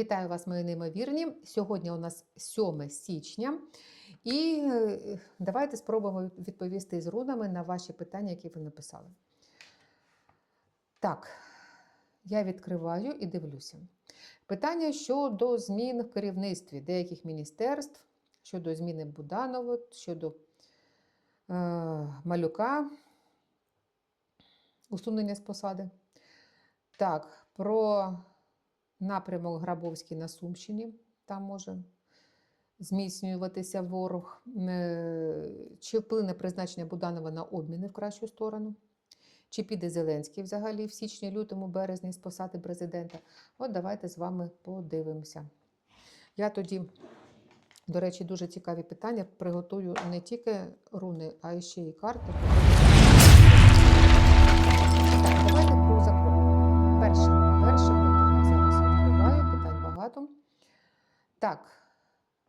Вітаю вас, мої неймовірні. Сьогодні у нас 7 січня, і е, давайте спробуємо відповісти з рунами на ваші питання, які ви написали. Так, я відкриваю і дивлюся. Питання щодо змін в керівництві деяких міністерств, щодо зміни Буданова, щодо е, малюка, усунення з посади. Так, про напрямок Грабовський на Сумщині, там може зміцнюватися ворог. Е, Чи вплине призначення Буданова на обміни в кращу сторону? Чи піде Зеленський взагалі в січні, лютому, березні з посади президента? От давайте з вами подивимося. Я тоді, до речі, дуже цікаві питання. Приготую не тільки руни, а ще й карти. Так,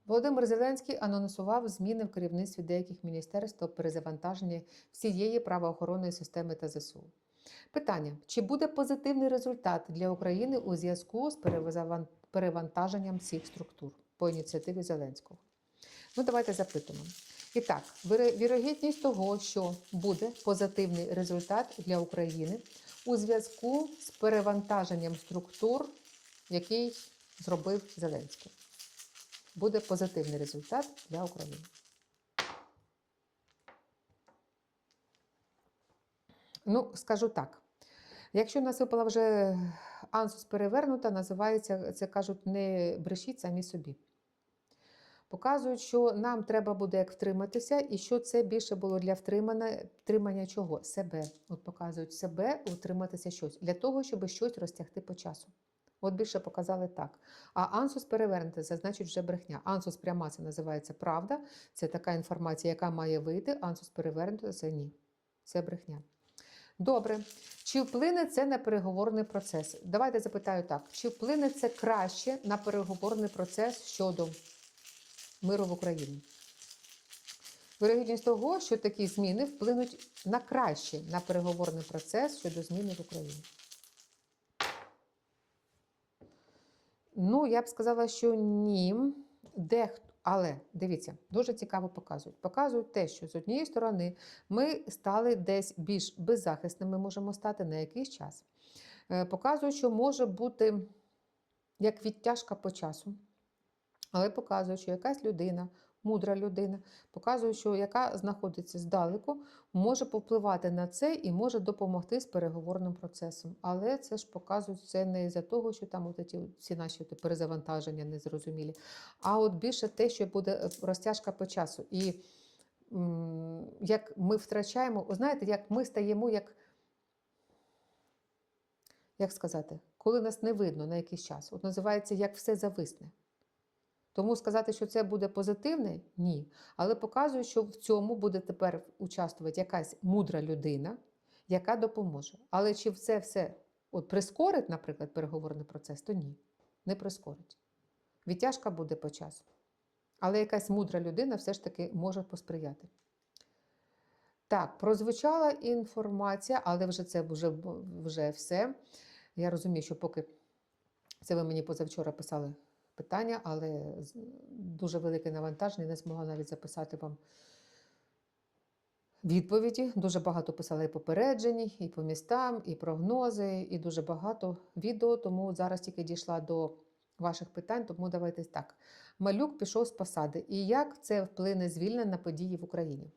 Володимир Зеленський анонсував зміни в керівництві деяких міністерств та перезавантаження всієї правоохоронної системи та ЗСУ. Питання: чи буде позитивний результат для України у зв'язку з перевантаженням цих структур по ініціативі Зеленського? Ну, давайте запитуємо. І так, вірогідність того, що буде позитивний результат для України у зв'язку з перевантаженням структур, який зробив Зеленський. Буде позитивний результат для України. Ну, скажу так. Якщо в нас випала вже ансус перевернута, називається, це кажуть, не брешіть самі собі. Показують, що нам треба буде як втриматися, і що це більше було для втримання, втримання чого? Себе. От показують себе, утриматися щось. Для того, щоб щось розтягти по часу. От більше показали так. А ансус перевернути, це значить вже брехня. Ансус пряма це називається правда. Це така інформація, яка має вийти. Ансус перевернути це ні. Це брехня. Добре. Чи вплине це на переговорний процес? Давайте запитаю так: чи вплине це краще на переговорний процес щодо миру в Україні? Вирогідність того, що такі зміни вплинуть на краще на переговорний процес щодо зміни в Україні. Ну, я б сказала, що ні. Дехто, але дивіться, дуже цікаво показують. Показують те, що з однієї сторони ми стали десь більш беззахисними, можемо стати на якийсь час. Е, Показують, що може бути як відтяжка по часу, але показують, що якась людина, мудра людина, показує, що яка знаходиться здалеку, може повпливати на це і може допомогти з переговорним процесом. Але це ж показують це не за того, що там от ці всі наші перезавантаження незрозумілі, а от більше те, що буде е, розтяжка по часу. І як ми втрачаємо, знаєте, як ми стаємо як. Як сказати, коли нас не видно на якийсь час, от називається як все зависне. Тому сказати, що це буде позитивне, ні. Але показує, що в цьому буде тепер участвувати якась мудра людина, яка допоможе. Але чи це все от прискорить, наприклад, переговорний процес, то ні, не прискорить. Відтяжка буде по часу. Але якась мудра людина все ж таки може посприяти. Так, прозвучала інформація, але вже це вже, вже все. Я розумію, що поки це ви мені позавчора писали питання, але дуже велике навантаження, не змогла навіть записати вам відповіді. Дуже багато писала і попереджень, і по містам, і прогнози, і дуже багато відео. Тому зараз тільки дійшла до ваших питань, тому давайте так. Малюк пішов з посади. І як це вплине звільнення на події в Україні?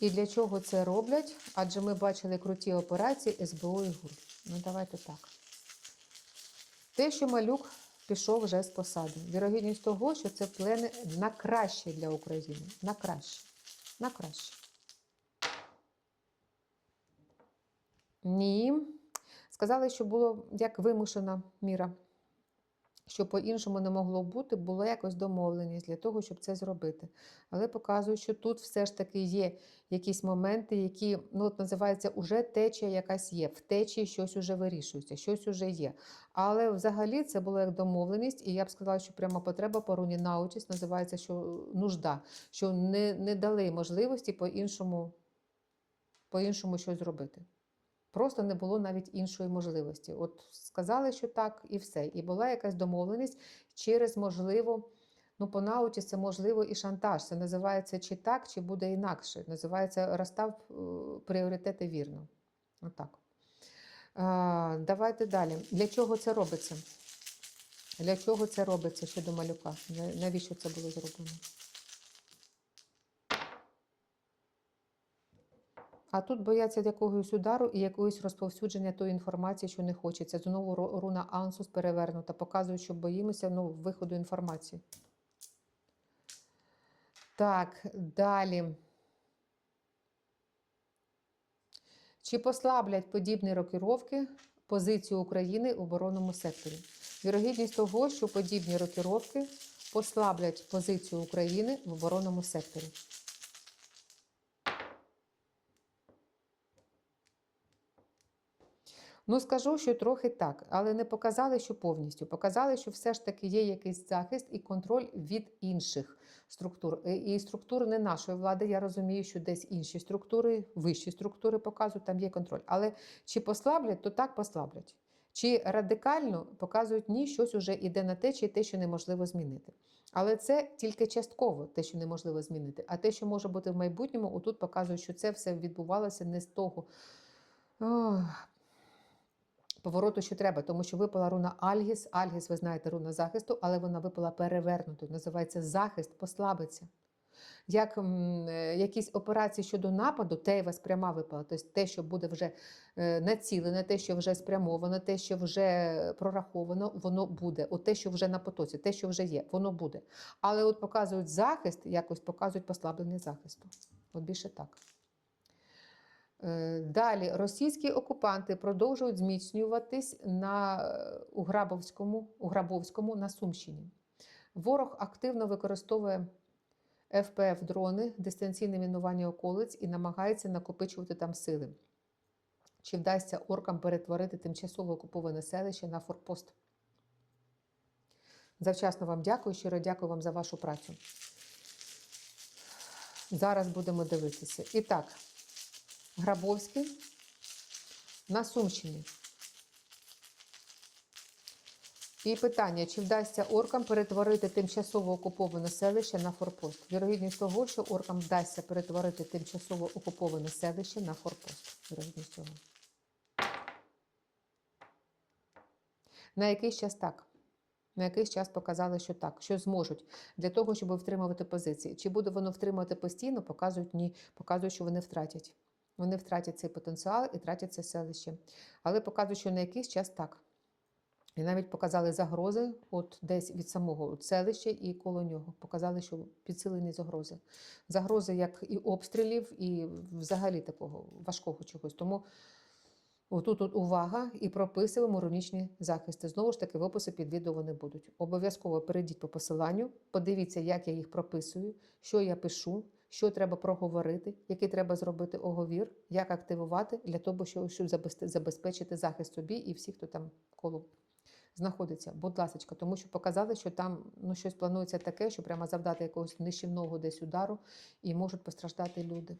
І для чого це роблять? Адже ми бачили круті операції СБУ і ГУР. Ну, давайте так. Те, що малюк пішов вже з посади. Вірогідність того, що це плени на краще для України. На краще. На краще. Ні. Сказали, що було як вимушена міра. Що по-іншому не могло бути, було якось домовленість для того, щоб це зробити. Але показую, що тут все ж таки є якісь моменти, які ну, от називається уже течія якась є. В течії щось уже вирішується, щось уже є. Але взагалі це було як домовленість, і я б сказала, що прямо потреба по руні научість називається, що нужда, що не, не дали можливості по-іншому, по-іншому щось зробити. Просто не було навіть іншої можливості. От сказали, що так, і все. І була якась домовленість через, можливо, ну, по науці це можливо і шантаж. Це називається чи так, чи буде інакше. Називається розстав е, пріоритети вірно. Отак. А, давайте далі. Для чого це робиться? Для чого це робиться щодо малюка? Навіщо це було зроблено? А тут бояться якогось удару і якогось розповсюдження тої інформації, що не хочеться. Знову руна Ансус перевернута, показує, що боїмося ну, виходу інформації. Так, далі. Чи послаблять подібні рокіровки позицію України у оборонному секторі? Вірогідність того, що подібні рокіровки послаблять позицію України в оборонному секторі. Ну, скажу, що трохи так, але не показали, що повністю. Показали, що все ж таки є якийсь захист і контроль від інших структур. І структури не нашої влади. Я розумію, що десь інші структури, вищі структури показують, там є контроль. Але чи послаблять, то так послаблять. Чи радикально показують ні, щось уже йде на те, чи те, що неможливо змінити. Але це тільки частково те, що неможливо змінити. А те, що може бути в майбутньому, отут показують, що це все відбувалося не з того. Ох, повороту, що треба, тому що випала руна Альгіс. Альгіс, ви знаєте, руна захисту, але вона випала перевернутою. Називається захист, послабиться. Як е, якісь операції щодо нападу, Тейвас пряма випала. Тобто те, що буде вже е, націлене, те, що вже спрямовано, те, що вже прораховано, воно буде. От те, що вже на потоці, те, що вже є, воно буде. Але от показують захист, якось показують послаблений захисту. От більше так. Е, Далі російські окупанти продовжують зміцнюватись на е, у Грабовському, Грабовському на Сумщині. Ворог активно використовує ФПФ-дрони, дистанційне мінування околиць і намагається накопичувати там сили. Чи вдасться оркам перетворити тимчасово окуповане селище на форпост? Завчасно вам дякую, щиро дякую вам за вашу працю. Зараз будемо дивитися. І так. Грабовський на Сумщині. І питання: чи вдасться оркам перетворити тимчасово окуповане селище на форпост? Вірогідність того, що оркам вдасться перетворити тимчасово окуповане селище на форпост. Вірогідність цього. На якийсь час так. На якийсь час показали, що так, що зможуть для того, щоб втримувати позиції. Чи буде воно втримувати постійно, показують ні, показують, що вони втратять. Вони втратять цей потенціал і тратять це селище. Але показують, що на якийсь час так. І навіть показали загрози, от десь від самого селища і коло нього. Показали, що підсилені загрози. Загрози як і обстрілів, і взагалі такого важкого чогось. Тому отут от увага і прописуємо рунічні захисти. Знову ж таки, в описі під вони будуть. Обов'язково перейдіть по посиланню, подивіться, як я їх прописую, що я пишу що треба проговорити, який треба зробити оговір, як активувати для того, щоб забезпечити захист собі і всіх, хто там коло знаходиться. Будь ласка, тому що показали, що там ну, щось планується таке, що прямо завдати якогось нищівного десь удару і можуть постраждати люди.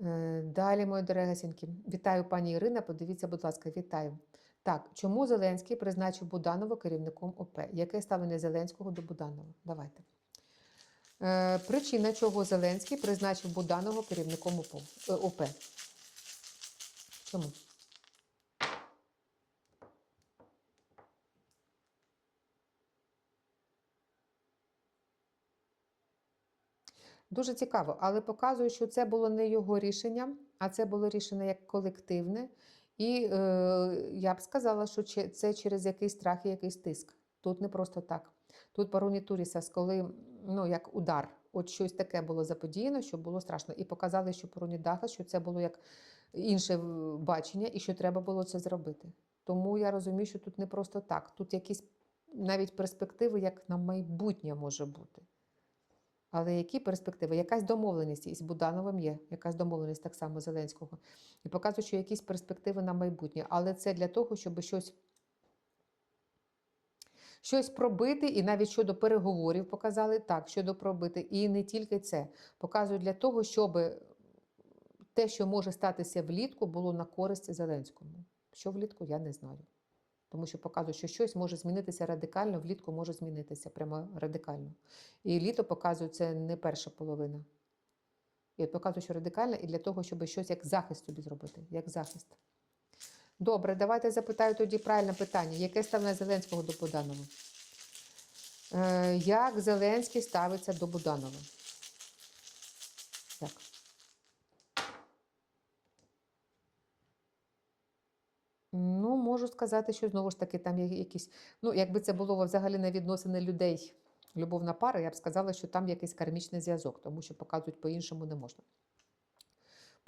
Е, Далі, мої дорогесенькі, вітаю пані Ірина. Подивіться, будь ласка, вітаю. Так, чому Зеленський призначив Буданова керівником ОП? Яке ставлення Зеленського до Буданова? Давайте. Е, Причина, чого Зеленський призначив Буданова керівником ОП. е, Чому? Дуже цікаво, але показує, що це було не його рішення, а це було рішення як колективне. І е, я б сказала, що це через якийсь страх і якийсь тиск. Тут не просто так. Тут паруні Турісас, коли ну, як удар, от щось таке було заподіяно, що було страшно. І показали, що паруні Даха, що це було як інше бачення, і що треба було це зробити. Тому я розумію, що тут не просто так. Тут якісь навіть перспективи, як на майбутнє може бути. Але які перспективи? Якась домовленість із Будановим є, якась домовленість так само Зеленського. І показують, що якісь перспективи на майбутнє. Але це для того, щоб щось, щось пробити, і навіть щодо переговорів показали так, щодо пробити. І не тільки це. Показують для того, щоб те, що може статися влітку, було на користь Зеленському. Що влітку, я не знаю. Тому що показує, що щось може змінитися радикально, влітку може змінитися прямо радикально. І літо показує, це не перша половина. І от показує, що радикально, і для того, щоб щось як захист собі зробити, як захист. Добре, давайте запитаю тоді правильне питання. Яке ставлення Зеленського до Буданова? Е, як Зеленський ставиться до Буданова? Як? Ну, можу сказати, що знову ж таки там є якісь. Ну, якби це було взагалі не відносини людей, любовна пара, я б сказала, що там якийсь кармічний зв'язок, тому що показують по-іншому не можна.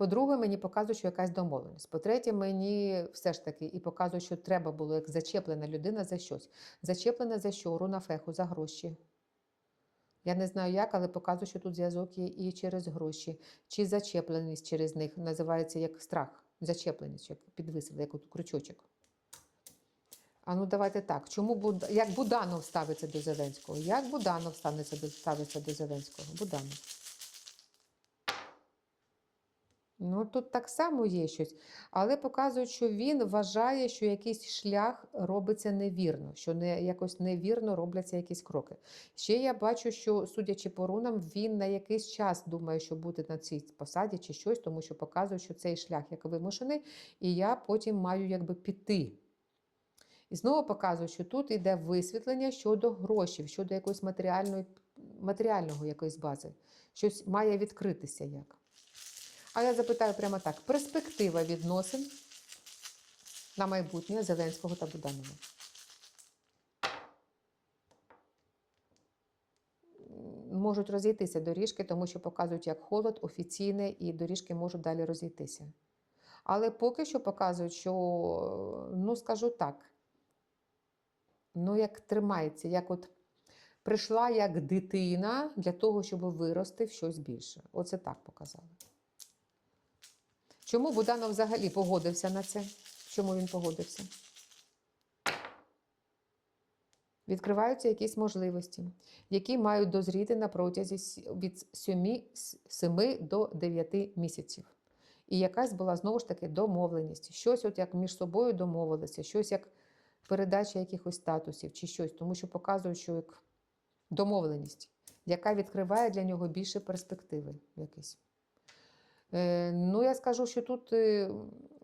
По-друге, мені показують, що якась домовленість. По-третє, мені все ж таки і показують, що треба було як зачеплена людина за щось. Зачеплена за що? Руна феху, за гроші. Я не знаю як, але показує, що тут зв'язок є і через гроші, чи зачепленість через них називається як страх. Зачепленість, як підвисили, як крючочок. А ну давайте так. Чому Буд... як Буданов ставиться до Зеленського? Як Буданов ставиться до Зеленського? Буданов. Ну, тут так само є щось, але показують, що він вважає, що якийсь шлях робиться невірно, що не якось невірно робляться якісь кроки. Ще я бачу, що, судячи по рунам, він на якийсь час думає, що буде на цій посаді чи щось, тому що показує, що цей шлях як вимушений, і я потім маю якби піти. І знову показує, що тут йде висвітлення щодо грошей, щодо якоїсь матеріальної, матеріального якоїсь бази. Щось має відкритися як. А я запитаю прямо так: перспектива відносин на майбутнє Зеленського та Буданова. Можуть розійтися доріжки, тому що показують як холод, офіційне, і доріжки можуть далі розійтися. Але поки що показують, що, ну скажу так, ну як тримається, як от прийшла як дитина для того, щоб вирости в щось більше. Оце так показали. Чому Буданов взагалі погодився на це? Чому він погодився? Відкриваються якісь можливості, які мають дозріти на протязі від 7, 7 до 9 місяців. І якась була знову ж таки домовленість. Щось от як між собою домовилися, щось як передача якихось статусів чи щось, тому що показують, що як домовленість, яка відкриває для нього більше перспективи якісь. Е, Ну, я скажу, що тут е,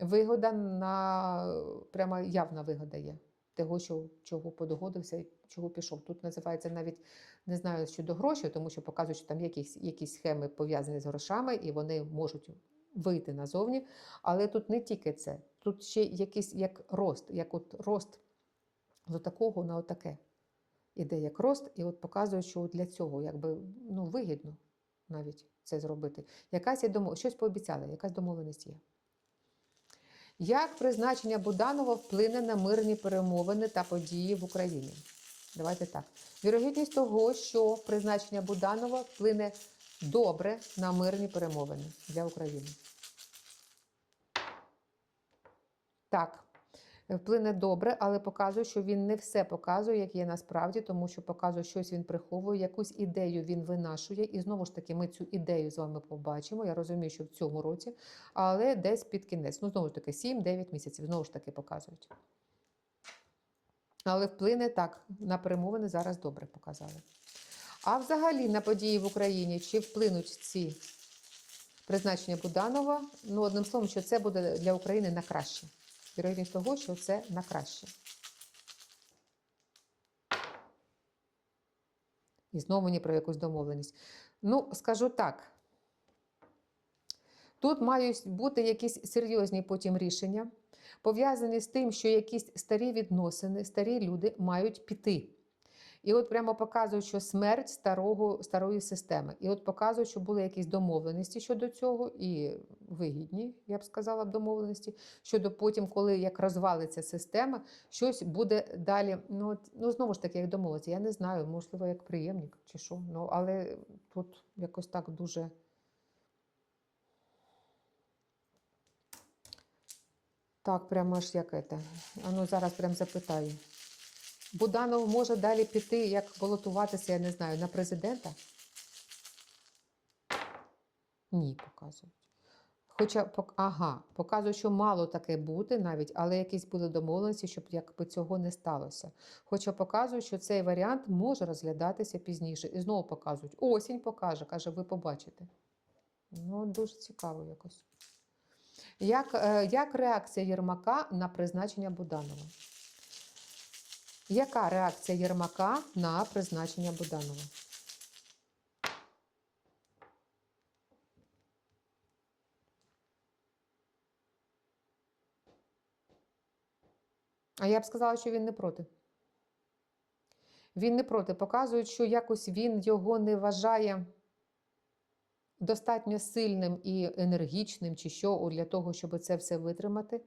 вигода на прямо явна вигода є. Того, що, чого подогодився і чого пішов. Тут називається навіть не знаю щодо грошей, тому що показують, що там якісь, якісь схеми пов'язані з грошами, і вони можуть вийти назовні. Але тут не тільки це, тут ще якийсь як рост, як от рост з такого на отаке. Іде як рост, і от показує, що для цього якби ну, вигідно навіть це зробити. Якась є домов... щось пообіцяли, якась домовленість є. Як призначення Буданова вплине на мирні перемовини та події в Україні? Давайте так. Вірогідність того, що призначення Буданова вплине добре на мирні перемовини для України. Так, вплине добре, але показує, що він не все показує, як є насправді, тому що показує, щось він приховує, якусь ідею він винашує. І знову ж таки, ми цю ідею з вами побачимо. Я розумію, що в цьому році, але десь під кінець. Ну, знову ж таки, 7-9 місяців, знову ж таки, показують. Але вплине так, на перемовини зараз добре показали. А взагалі на події в Україні чи вплинуть ці призначення Буданова? Ну, одним словом, що це буде для України на краще. Вірогідність того, що це на краще. І знову мені про якусь домовленість. Ну, скажу так. Тут мають бути якісь серйозні потім рішення, пов'язані з тим, що якісь старі відносини, старі люди мають піти. І от прямо показують, що смерть старого, старої системи. І от показують, що були якісь домовленості щодо цього, і вигідні, я б сказала, домовленості, щодо потім, коли як розвалиться система, щось буде далі. Ну, от, ну знову ж таки, як домовитися, я не знаю, можливо, як приємник чи що. Ну, але тут якось так дуже. Так, прямо аж як це. А ну зараз прям запитаю. Буданов може далі піти, як балотуватися, я не знаю, на президента? Ні, показують. Хоча, ага, показує, що мало таке бути навіть, але якісь були домовленості, щоб якби цього не сталося. Хоча показує, що цей варіант може розглядатися пізніше. І знову показують. Осінь покаже, каже, ви побачите. Ну, дуже цікаво якось. Як, е, як реакція Єрмака на призначення Буданова? Яка реакція Єрмака на призначення Буданова? А я б сказала, що він не проти. Він не проти. Показують, що якось він його не вважає достатньо сильним і енергічним, чи що для того, щоб це все витримати.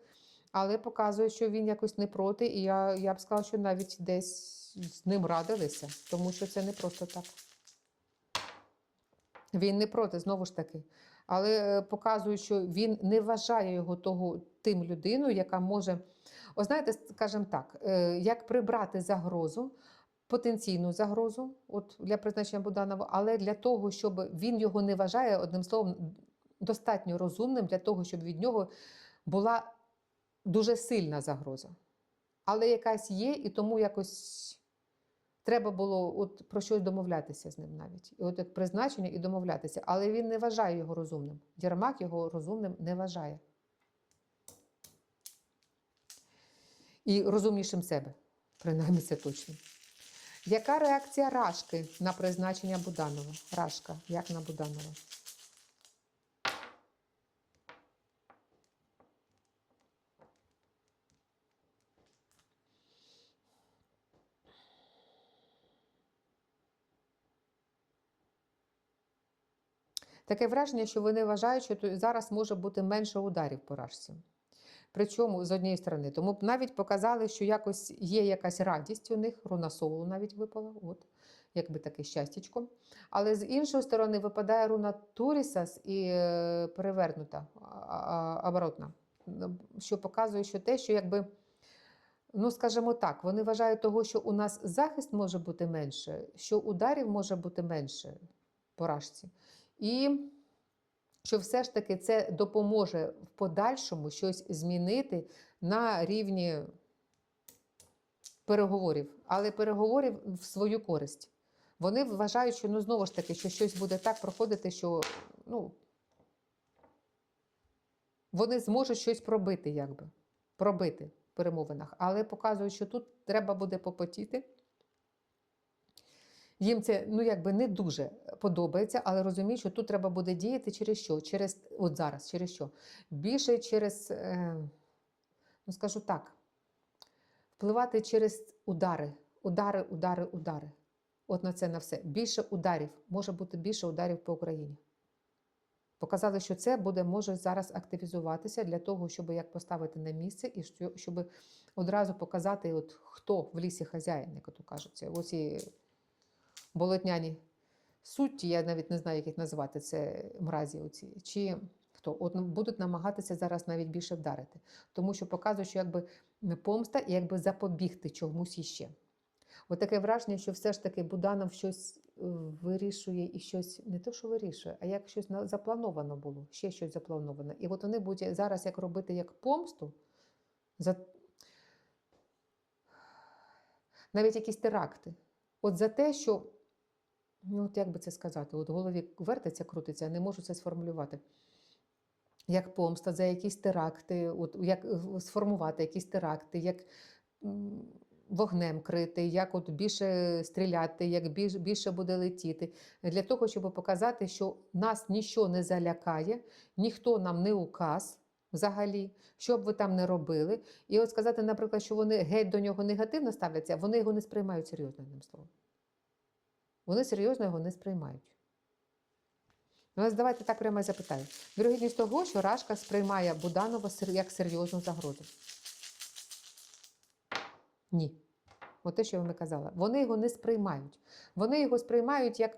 Але показує, що він якось не проти, і я, я б сказала, що навіть десь з ним радилися, тому що це не просто так. Він не проти, знову ж таки. Але е, показує, що він не вважає його того тим людиною, яка може, о, знаєте, скажімо так, е, як прибрати загрозу, потенційну загрозу от, для призначення Буданова, але для того, щоб він його не вважає, одним словом, достатньо розумним для того, щоб від нього була дуже сильна загроза. Але якась є, і тому якось треба було от про щось домовлятися з ним навіть. І от як призначення і домовлятися. Але він не вважає його розумним. Єрмак його розумним не вважає. І розумнішим себе, принаймні це точно. Яка реакція Рашки на призначення Буданова? Рашка, як на Буданова? Таке враження, що вони вважають, що зараз може бути менше ударів по Рашці. Причому з однієї сторони, тому б навіть показали, що якось є якась радість у них, руна солу навіть випала, от, якби таке щастячко. Але з іншої сторони випадає руна Турісас і е, перевернута, оборотна, що показує, що те, що якби, ну скажімо так, вони вважають того, що у нас захист може бути менше, що ударів може бути менше по Рашці. І що все ж таки це допоможе в подальшому щось змінити на рівні переговорів, але переговорів в свою користь. Вони вважають, що ну знову ж таки, що щось буде так проходити, що ну, вони зможуть щось пробити, якби пробити в перемовинах, але показують, що тут треба буде попотіти. Їм це ну якби не дуже подобається, але розуміють, що тут треба буде діяти через що? Через от зараз, через що? Більше через, е, ну скажу так, впливати через удари, удари, удари, удари. От на це на все. Більше ударів, може бути більше ударів по Україні. Показали, що це буде може зараз активізуватися для того, щоб як поставити на місце, і щоб одразу показати, от хто в лісі хазяїн, як то кажуть. Оці болотняні сутті, я навіть не знаю, як їх назвати, це мразі оці, чи хто от будуть намагатися зараз навіть більше вдарити, тому що показує, що якби не помста і якби запобігти чомусь іще. От таке враження, що все ж таки Буданов щось е, вирішує і щось не то, що вирішує, а як щось заплановано було, ще щось заплановано. І от вони будуть зараз як робити як помсту, за... навіть якісь теракти. От за те, що, ну от як би це сказати, от в голові вертиться, крутиться, я не можу це сформулювати. Як помста за якісь теракти, от як е, сформувати якісь теракти, як вогнем крити, як от більше стріляти, як більш, більше буде летіти. Для того, щоб показати, що нас нічого не залякає, ніхто нам не указ взагалі, що б ви там не робили. І от сказати, наприклад, що вони геть до нього негативно ставляться, вони його не сприймають серйозно, одним словом. Вони серйозно його не сприймають. Ну, давайте так прямо і запитаю. Вірогідність того, що Рашка сприймає Буданова як серйозну загрозу. Ні. От те, що я вам і казала. Вони його не сприймають. Вони його сприймають як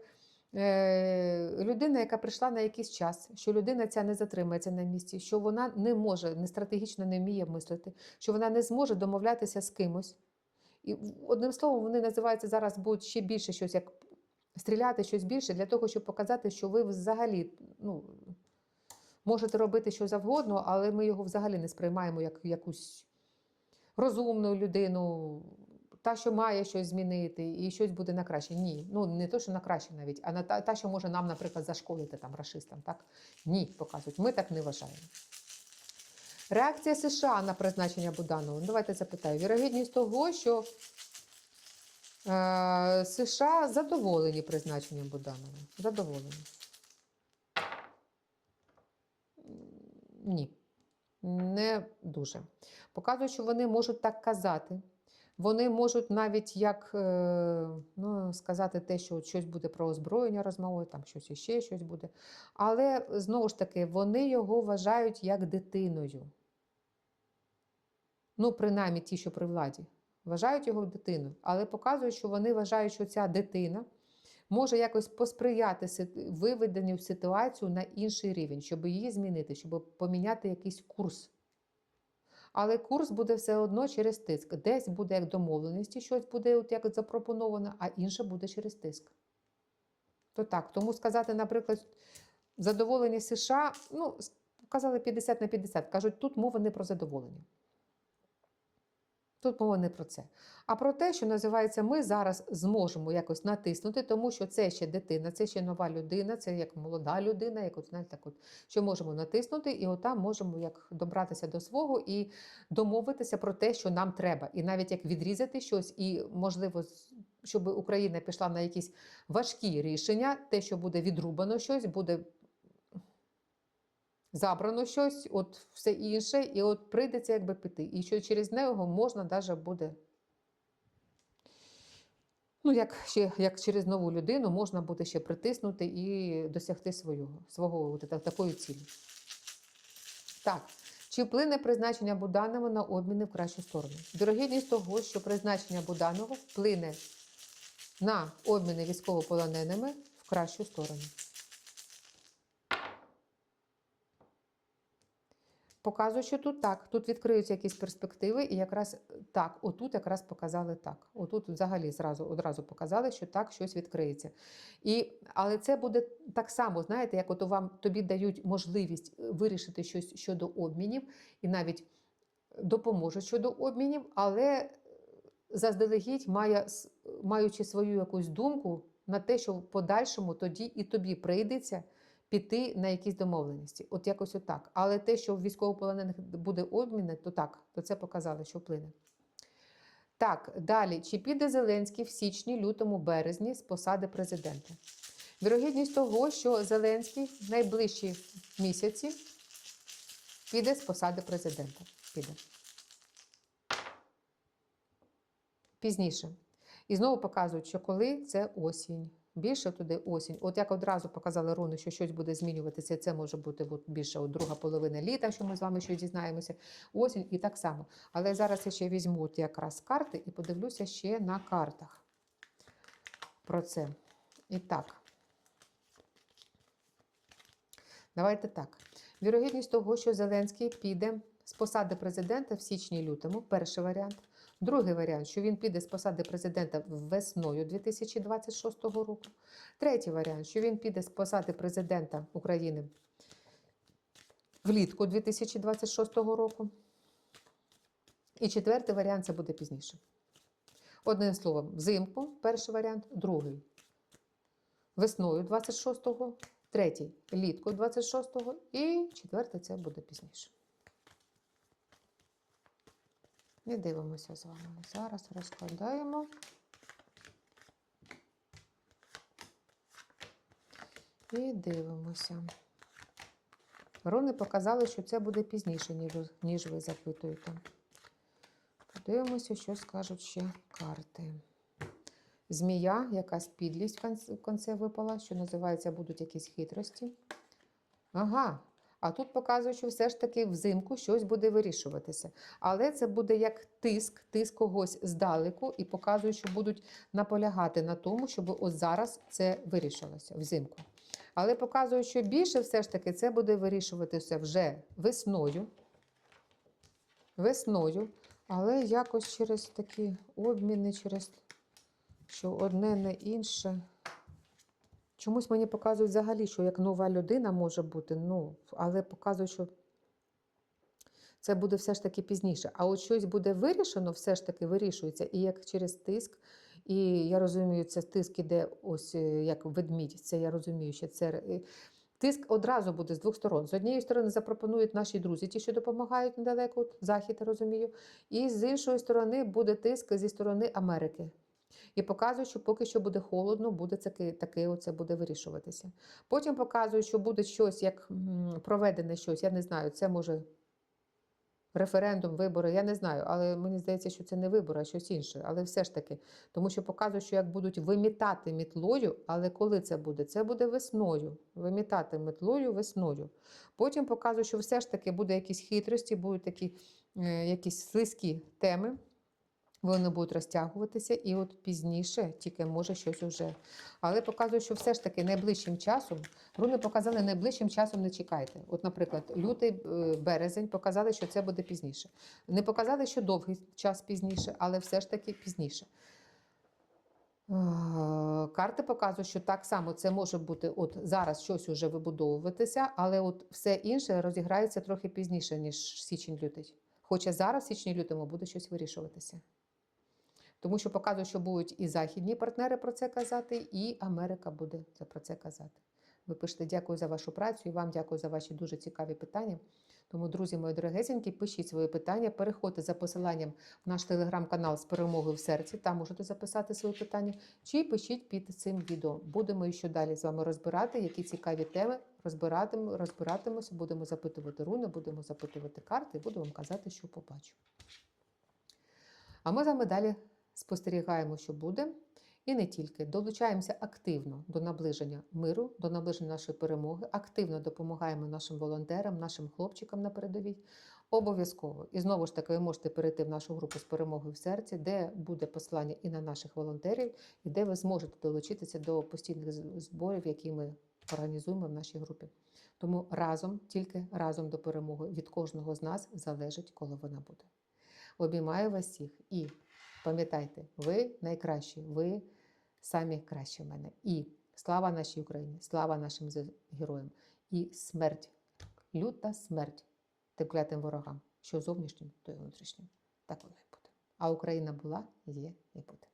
е, людина, яка прийшла на якийсь час, що людина ця не затримається на місці, що вона не може, не стратегічно не вміє мислити, що вона не зможе домовлятися з кимось. І одним словом, вони називаються зараз будуть ще більше щось як стріляти щось більше для того, щоб показати, що ви взагалі ну, можете робити що завгодно, але ми його взагалі не сприймаємо як якусь розумну людину, та, що має щось змінити, і щось буде на краще. Ні. Ну не то, що на краще навіть, а на та, та що може нам, наприклад, зашкодити там рашистам. Так? Ні, показують. Ми так не вважаємо. Реакція США на призначення Буданова. Ну, Давайте запитаю. Вірогідність того, що США задоволені призначенням Буданова. Задоволені. Ні, не дуже. Показує, що вони можуть так казати. Вони можуть навіть як е, ну, сказати те, що щось буде про озброєння розмовою, там щось іще щось буде. Але знову ж таки, вони його вважають як дитиною. Ну, принаймні ті, що при владі, вважають його дитиною, але показують, що вони вважають, що ця дитина може якось посприяти виведенню ситуацію на інший рівень, щоб її змінити, щоб поміняти якийсь курс. Але курс буде все одно через тиск. Десь буде як домовленості, щось буде от як запропоновано, а інше буде через тиск. То так, тому сказати, наприклад, задоволені США, ну, казали 50 на 50. Кажуть, тут мова не про задоволення. Тут мова не про це. А про те, що називається, ми зараз зможемо якось натиснути, тому що це ще дитина, це ще нова людина, це як молода людина, як от, знаєте, так от, що можемо натиснути, і отам можемо як добратися до свого і домовитися про те, що нам треба. І навіть як відрізати щось, і можливо, щоб Україна пішла на якісь важкі рішення, те, що буде відрубано щось, буде забрано щось, от все інше, і от прийдеться якби піти. І що через нього можна навіть буде. Ну, як, ще, як через нову людину можна буде ще притиснути і досягти свого, свого от, так- такої цілі. Так, чи вплине призначення Буданова на обміни в кращу сторону? Вірогідність того, що призначення Буданова вплине на обміни військовополоненими в кращу сторону. Показую, що тут так, тут відкриються якісь перспективи, і якраз так, отут якраз показали так. Отут взагалі зразу, одразу показали, що так щось відкриється. І, але це буде так само, знаєте, як от вам тобі дають можливість е, вирішити щось щодо обмінів, і навіть допоможуть щодо обмінів, але заздалегідь має, маючи свою якусь думку на те, що в подальшому тоді і тобі прийдеться піти на якісь домовленості. От якось отак. Але те, що в військовополонених буде обмін, то так, то це показали, що вплине. Так, далі. Чи піде Зеленський в січні, лютому, березні з посади президента? Вірогідність того, що Зеленський в найближчі місяці піде з посади президента. Піде. Пізніше. І знову показують, що коли це осінь. Більше туди осінь. От як одразу показали руни, що щось буде змінюватися, це може бути от більше от друга половина літа, що ми з вами ще дізнаємося. Осінь і так само. Але зараз я ще візьму от якраз карти і подивлюся ще на картах про це. І так. Давайте так. Вірогідність того, що Зеленський піде з посади президента в січні-лютому, перший варіант. Другий варіант, що він піде з посади президента весною 2026 року. Третій варіант, що він піде з посади президента України влітку 2026 року. І четвертий варіант це буде пізніше. Одним словом, взимку перший варіант, другий весною 26-го, третій літку 26-го і четвертий це буде пізніше. І дивимося з вами. Зараз розкладаємо. І дивимося. Руни показали, що це буде пізніше, ніж, ви- запитуєте. Подивимося, що скажуть ще карти. Змія, якась підлість в кінці випала, що називається, будуть якісь хитрості. Ага. А тут показує, що все ж таки взимку щось буде вирішуватися. Але це буде як тиск, тиск когось здалеку, і показує, що будуть наполягати на тому, щоб от зараз це вирішилося взимку. Але показує, що більше все ж таки це буде вирішуватися вже весною. Весною, але якось через такі обміни, через що одне не інше. Чомусь мені показують взагалі, що як нова людина може бути, ну, але показують, що це буде все ж таки пізніше. А от щось буде вирішено, все ж таки вирішується, і як через тиск. І я розумію, це тиск іде ось е, як ведмідь. Це я розумію, що це е, тиск одразу буде з двох сторон. З однієї сторони запропонують наші друзі, ті, що допомагають недалеко, захід, розумію. І з іншої сторони буде тиск зі сторони Америки. І показують, що поки що буде холодно, буде таке, таке оце буде вирішуватися. Потім показують, що буде щось як проведене щось, я не знаю, це може референдум, вибори, я не знаю, але мені здається, що це не вибори, а щось інше. Але все ж таки, тому що показують, що як будуть вимітати мітлою, але коли це буде? Це буде весною. Вимітати мітлою весною. Потім показують, що все ж таки буде якісь хитрості, будуть такі е, якісь слизькі теми. Вони будуть розтягуватися, і от пізніше тільки може щось уже. Але показує, що все ж таки найближчим часом, руни показали, найближчим часом не чекайте. От, наприклад, лютий е, березень показали, що це буде пізніше. Не показали, що довгий час пізніше, але все ж таки пізніше. Карти показують, що так само це може бути от зараз щось уже вибудовуватися, але от все інше розіграється трохи пізніше, ніж січень-лютий. Хоча зараз, в січні-лютому, буде щось вирішуватися. Тому що показує, що будуть і західні партнери про це казати, і Америка буде про це казати. Ви пишете дякую за вашу працю і вам дякую за ваші дуже цікаві питання. Тому, друзі мої дорогесенькі, пишіть свої питання, переходьте за посиланням в наш телеграм-канал з перемогою в серці. Там можете записати свої питання, чи пишіть під цим відео. Будемо що далі з вами розбирати, які цікаві теми розбиратимо, розбиратимося, будемо запитувати руни, будемо запитувати карти і буду вам казати, що побачу. А ми з вами далі спостерігаємо, що буде. І не тільки долучаємося активно до наближення миру, до наближення нашої перемоги, активно допомагаємо нашим волонтерам, нашим хлопчикам на передовій. Обов'язково. І знову ж таки, ви можете перейти в нашу групу з перемогою в серці, де буде посилання і на наших волонтерів, і де ви зможете долучитися до постійних зборів, які ми організуємо в нашій групі. Тому разом, тільки разом до перемоги від кожного з нас залежить, коли вона буде. Обіймаю вас всіх і пам'ятайте, ви найкращі, ви самі кращі в мене. І слава нашій Україні, слава нашим героям. І смерть, люта смерть тим клятим ворогам, що зовнішнім, то й внутрішнім. Так воно і буде. А Україна була, є і буде.